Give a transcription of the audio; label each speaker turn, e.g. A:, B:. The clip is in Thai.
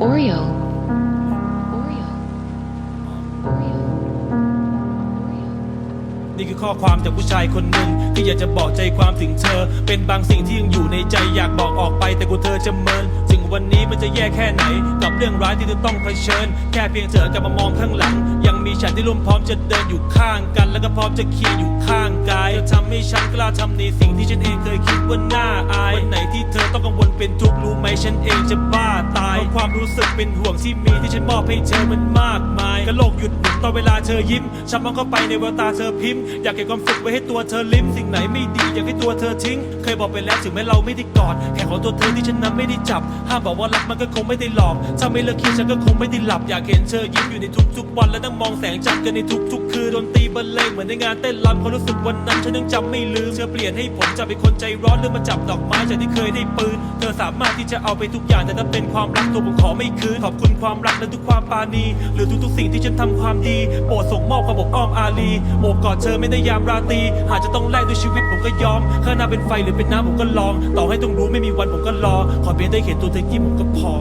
A: Oreo. นี่คือข้อความจากผู้ชายคนหนึ่งที่อยากจะบอกใจความถึงเธอ เป็นบางสิ่งที่ยังอยู่ในใจอยากบอกออกไปแต่กูเธอจะเมินถึงวันนี้มันจะแย่แค่ไหน กับเรื่องร้ายที่เธอต้องเผชิญ แค่เพียงเธอกลับมองข้างหลัง ยังมีฉันที่ร่วมพร้อมจะเดินอยู่ข้างกัน แล้วก็พร้อมจะเคียงอยู่ข้างกายเธอทำให้ฉันกล้าทำในสิ่งที่ฉันเองเคยคิดว่าน่าอายวันไหนที่เธอต้องกังวลเป็นทุกข์รู้ไหมฉันเองจะบ้า ความรู้สึกเป็นห่วงที่มีที่ฉันมอบให้เธอมันมากมายกะโลกหยุดหมุนตอนเวลาเธอยิ้มฉันมองเข้าไปในแววตาเธอพิมพ์อยากเก็บความสุขไว้ให้ตัวเธอลิ้มสิ่งไหนไม่ดีอยากให้ตัวเธอทิ้ง เคยบอกไปแล้วถึงแม้เราไม่ได้กอดแค่ของตัวเธอที่ฉันนั้นไม่ได้จับห้ามบอกว่ารักมันก็คงไม่ได้หลอกถ้าไม่เลิกคิดฉันก็คงไม่ได้หลับอยากเห็นเธอยิ้มอยู่ในทุกๆวันและนั่งมองแสงจันทร์กันในทุกๆคืนดนตรี บรรเลงเหมือนในงานเต้นรำความรู้สึกวันนั้นฉันยังจำไม่ลืมเธอเปลี่ยนให้ผมจากเป็นคนใจร้อนเรื่องมาจับดอกไม้จากที่เคยได้ปืน เธอสามารถที่จะเอาไปทุกอย่างแต่ถ้าเป็นความรักตัวผมขอไม่คืนขอบคุณความรักและทุกความปาณีหรือทุกๆสิ่งที่ฉันทำความดีโปรดส่งมอบความอบอ้อมอารีโอบกอดเธอไม่ได้ยามราตรีหากจะต้องแลกด้วยชีวิตผมก็ยอมข้างหน้าเป็นไฟหรือเป็นน้ำผมก็ลอง ต่อให้ต้องรู้ไม่มีวันผมก็รอ ขอเพียงได้เห็นตัวเธอยิ้มผมก็พอ